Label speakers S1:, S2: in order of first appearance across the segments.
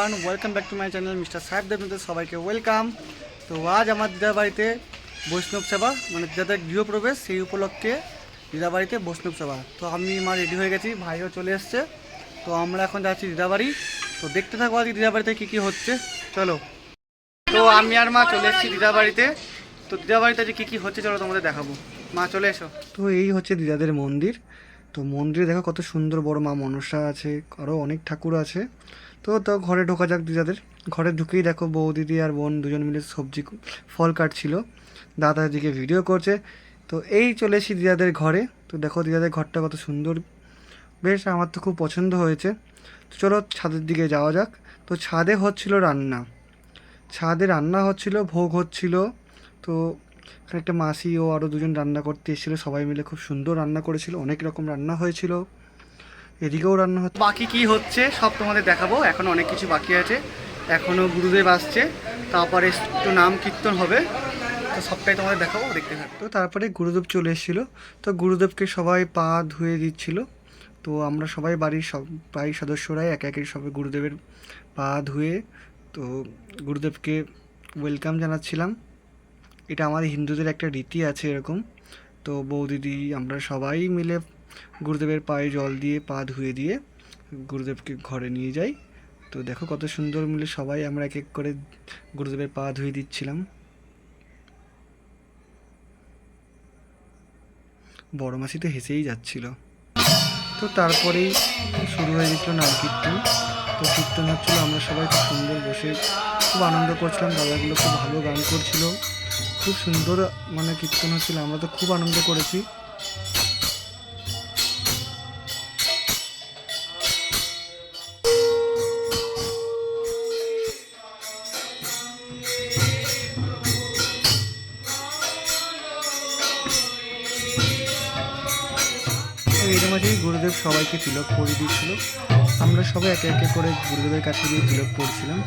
S1: Everyone welcome back to my channel mister Saheb দেবনাথের সবাইকে welcome তো আজ আমার দিদা বাড়িতে বৈষ্ণব সেবা মানে দিদাদের গৃহপ্রবেশ, সেই উপলক্ষে দিদা বাড়িতে বৈষ্ণব সেবা। তো আমি মা রেডি হয়ে গেছি, ভাইও চলে এসছে। তো আমরা এখন যাচ্ছি দিদা বাড়ি। তো দেখতে থাকব আজকে দিদা বাড়িতে কী কী হচ্ছে। চলো। তো আমি আর মা চলে এসেছি দিদা বাড়িতে। তো দিদা বাড়িতে কী কী হচ্ছে, চলো তোমাদের দেখাবো। মা চলে এসো। তো এই হচ্ছে দিদাদের মন্দির। তো মন্দিরে দেখো কত সুন্দর বড় মা মনসা আছে আরও অনেক ঠাকুর আছে। তো তো ঘরে ঢোকা যাক দিদাদের ঘরে ঢুকেই দেখো বউ, দিদি আর বোন দুজন মিলে সবজি ফল কাটছিল। দাদা দিকে ভিডিও করছে। তো এই চলে এসেছি দিদাদের ঘরে। তো দেখো দিদাদের ঘরটা কত সুন্দর। বেশ, আমার তো খুব পছন্দ হয়েছে। তো চলো ছাদের দিকে যাওয়া যাক। তো ছাদে হচ্ছিল রান্না। ছাদে রান্না হচ্ছিল, ভোগ হচ্ছিল। তো এখানে একটা মাসি ও আরও দুজন রান্না করতে এসেছিল সবাই মিলে খুব সুন্দর রান্না করেছিল অনেক রকম রান্না হয়েছিল। এদিকেও রান্না হচ্ছে। বাকি কি হচ্ছে সব তোমাদের দেখাবো এখন অনেক কিছু বাকি আছে। এখনও গুরুদেব আসছে তারপরে একটু নাম কীর্তন হবে তো সবটাই তোমাদের দেখাবো দেখতে থাকো। তো তারপরে গুরুদেব চলে এসেছিল তো গুরুদেবকে সবাই পা ধুয়ে দিচ্ছিল। তো আমরা সবাই বাড়ির সব বাড়ির সদস্যরাই একে একে সবাই গুরুদেবের পা ধুয়ে তো গুরুদেবকে ওয়েলকাম জানাচ্ছিলাম। এটা আমাদের হিন্দুদের একটা রীতি আছে এরকম। তো বৌদিদি, আমরা সবাই মিলে গুরুদেবের পায়ে জল দিয়ে পা ধুয়ে দিয়ে গুরুদেবকে ঘরে নিয়ে যাই। তো দেখো কত সুন্দর মিলে সবাই আমরা এক এক করে গুরুদেবের পা ধুয়ে দিচ্ছিলাম। বড় মাসি তো হেসেই যাচ্ছিল। তো তারপরেই শুরু হয়ে গেছিল নাম কীর্তন। তো কীর্তন হচ্ছিল, আমরা সবাই খুব সুন্দর বসে খুব আনন্দ করছিলাম, দাদাগুলো খুব ভালো গান করছিল। খুব সুন্দর মানে কীর্তন হচ্ছিল, আমরা তো খুব আনন্দ করেছি। গুরুদেব সবাইকে তিলক পরিয়ে দিয়েছিল। আমরা সবাই একে একে করে গুরুদেবের কাছে গিয়ে তিলক পড়ছিলাম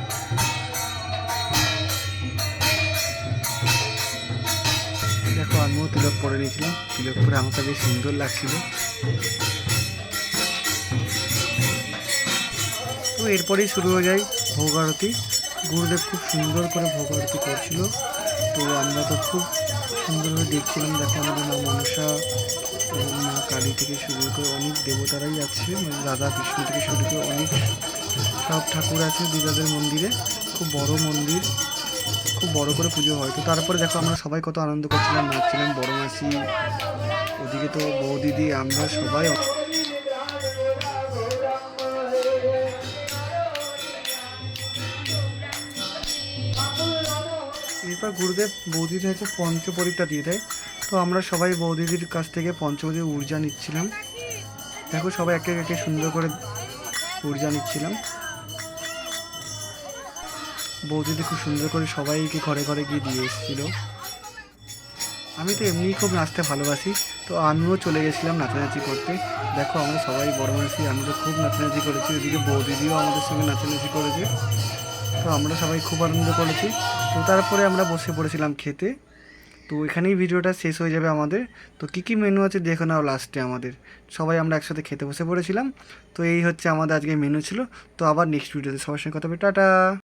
S1: আমিও তিলক পরে নিয়েছিলাম। তিলক পরে আমাকে বেশ সুন্দর লাগছিল। তো এরপরেই শুরু হয়ে যায় ভোগ আরতি। গুরুদেব খুব সুন্দর করে ভোগ আরতি করছিল। তো আমরা তো খুব সুন্দরভাবে দেখছিলাম, দেখো আমাদের মা মনসা এবং মা কালী থেকে শুরু করে অনেক দেবতারাই আছে মানে রাধা কৃষ্ণ থেকে শুরু করে অনেক সব ঠাকুর আছে দিদাদের মন্দিরে। খুব বড় মন্দির। খুব বড় করে পুজো হয়। তো তারপরে দেখো আমরা সবাই কত আনন্দ করছিলাম নাচছিলাম বড় মাসি, ওদিকে তো বউ দিদি আমরা সবাই এরপর গুরুদেব বৌদিদের হচ্ছে পঞ্চপরীটা দিয়ে দেয়। তো আমরা সবাই বৌদিদির কাছ থেকে পঞ্চপদীর ঊর্জা নিচ্ছিলাম। দেখো সবাই একে একে সুন্দর করে ঊর্জা নিচ্ছিলাম। বৌদিদি খুব সুন্দর করে সবাইকে ঘরে ঘরে গিয়ে দিয়ে এসেছিল। আমি তো এমনিই খুব নাচতে ভালোবাসি। তো আমিও চলে গেছিলাম নাচানাচি করতে। দেখো, আমরা সবাই বড় মানুষই আমি তো খুব নাচানাচি করেছি। ওদিকে বৌদিদিও আমাদের সঙ্গে নাচানাচি করেছে। তো আমরা সবাই খুব আনন্দ করেছি। তো তারপরে আমরা বসে পড়েছিলাম খেতে। তো এখানেই ভিডিওটা শেষ হয়ে যাবে আমাদের। তো কী কী মেনু আছে দেখো নাও লাস্টে আমাদের। সবাই আমরা একসাথে খেতে বসে পড়েছিলাম। তো এই হচ্ছে আমাদের আজকে মেনু ছিল। তো আবার নেক্সট ভিডিওতে সবার সঙ্গে কথা হবে। টাটা!